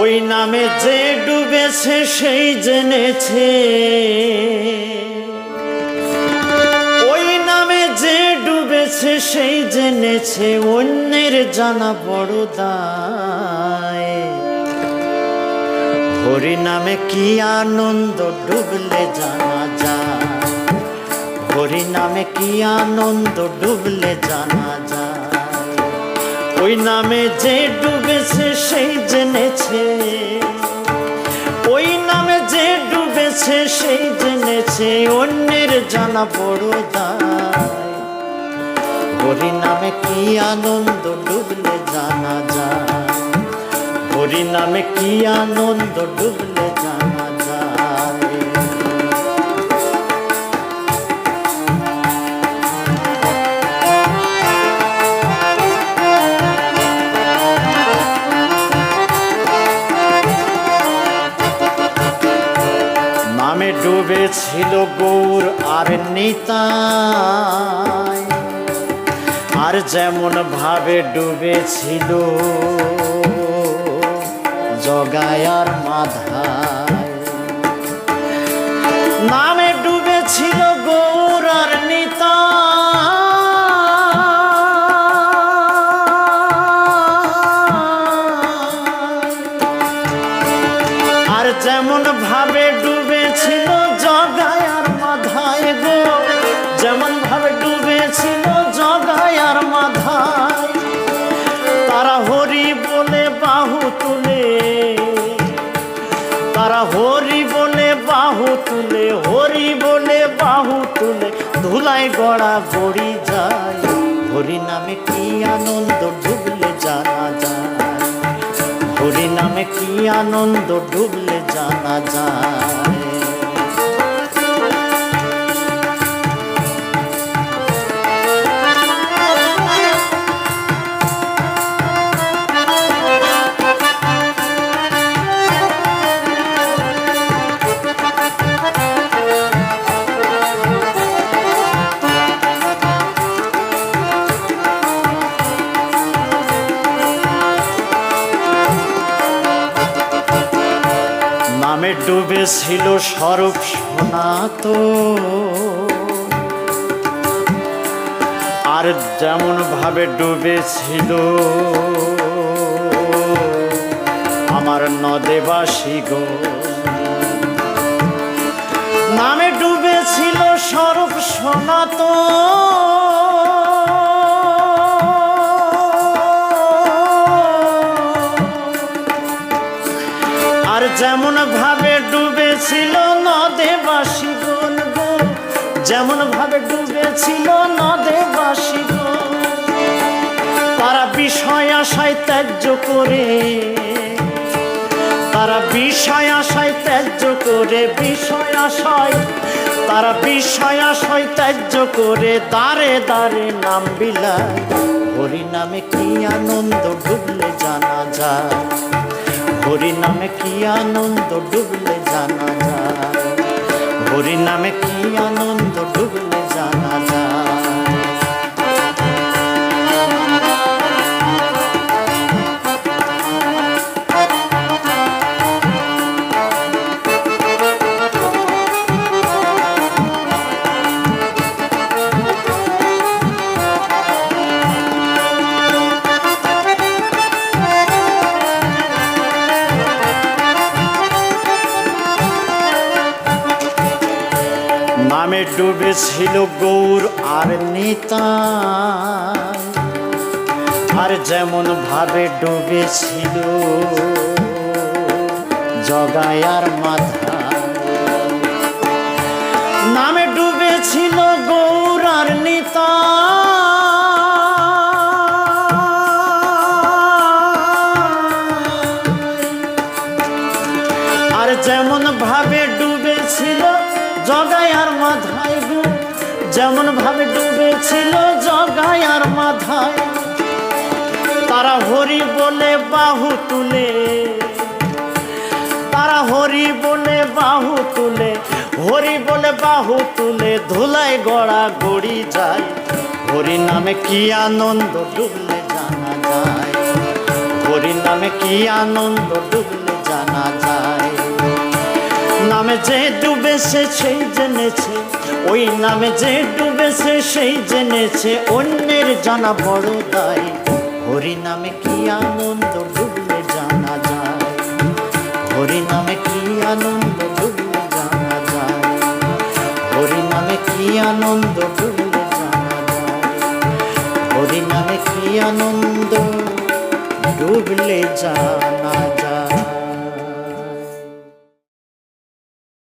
ওই নামে যে ডুবেছে সেই জেনেছে। ওই নামে যে ডুবেছে সেই জেনেছে, অন্যের জানা বড় দায়। হরি নামে কি আনন্দ ডুবলে জানা যায়? হরি নামে কি আনন্দ ডুবলে জানা যায়? ওই নামে যে ডুবেছে সেই জেনেছে। ওই নামে যে ডুবেছে সেই জেনেছে, অন্যের জানা বড় দায়। হরি নামে কি আনন্দ ডুবলে জানা যায়? হরি নামে কি আনন্দ ডুবলে জানা নামে ডুবেছিল গৌর আর নিতাই। আর যেমন ভাবে ডুবেছিল জগায়ার মাধায়। নামে ডুবেছিল বাহু তুলে। তারা হরি বলে বাহু তুলে হরি বলে বাহু তুলে। ধুলাই গড়া গড়ি যায়। হরি নামে কি আনন্দ ডুবলে জানা যায়? হরি নামে কি আনন্দ ডুবলে জানা যায়? নামে ডুবেছিল স্বরূপ সনাত আর যেমন ভাবে ডুবেছিল, আমার নদেবাসী গো। নামে ডুবেছিল স্বরূপ সনাতন। যেমন ভাবে ডুবেছিল নদে বাসিগণ গো, যেমন ভাবে ডুবেছিল নদে বাসিগণ তারা বিষয় আশায় ত্যায্য করে, তারা বিষয় আশায় ত্যায্য করে, বিষয় আশায়, তারা বিষয় আশায় ত্যায্য করে দাঁড়ে দাঁড়ে নাম বিলায়। হরি নামে কি আনন্দ ডুবলে জানা যায়। হরি নামে কি আনন্দ ডুবলে জানা যায়? হরি নামে কি আনন্দ ডুবলে জানা যায়? নামে ডুবেছিল গৌর আর নিতা। আর যেমন ভাবে ডুবেছিল, জগায় আর মাথা। নামে ডুবেছিল গৌর আর নিতা। আর যেমন ভাবে ডুবেছিল জগায় আর মাথায় গো। যেমন ভাবে ডুবেছিল জগায় আর মাথায়। তারা হরি বলে বাহু তুলে। তারা হরি বলে বাহু তুলে। হরি বলে বাহু তুলে। ধুলাই গড়া গড়ি যায়। হরি নামে কি আনন্দ ডুবলে জানা যায়। হরি নামে কি আনন্দ ডুবলে জানা যায়। নামে যে ডুবেছে সেই জেনেছে, ওই নামে যে ডুবেছে সেই জেনেছে, অন্যের জানা বড় দায়। হরি নামে কি আনন্দ ডুবলে জানা যায়? হরি নামে কি আনন্দ ডুবলে জানা যায়? হরি নামে কি আনন্দ ডুবলে জানা যায়? হরি নামে কি আনন্দ ডুবলে জানা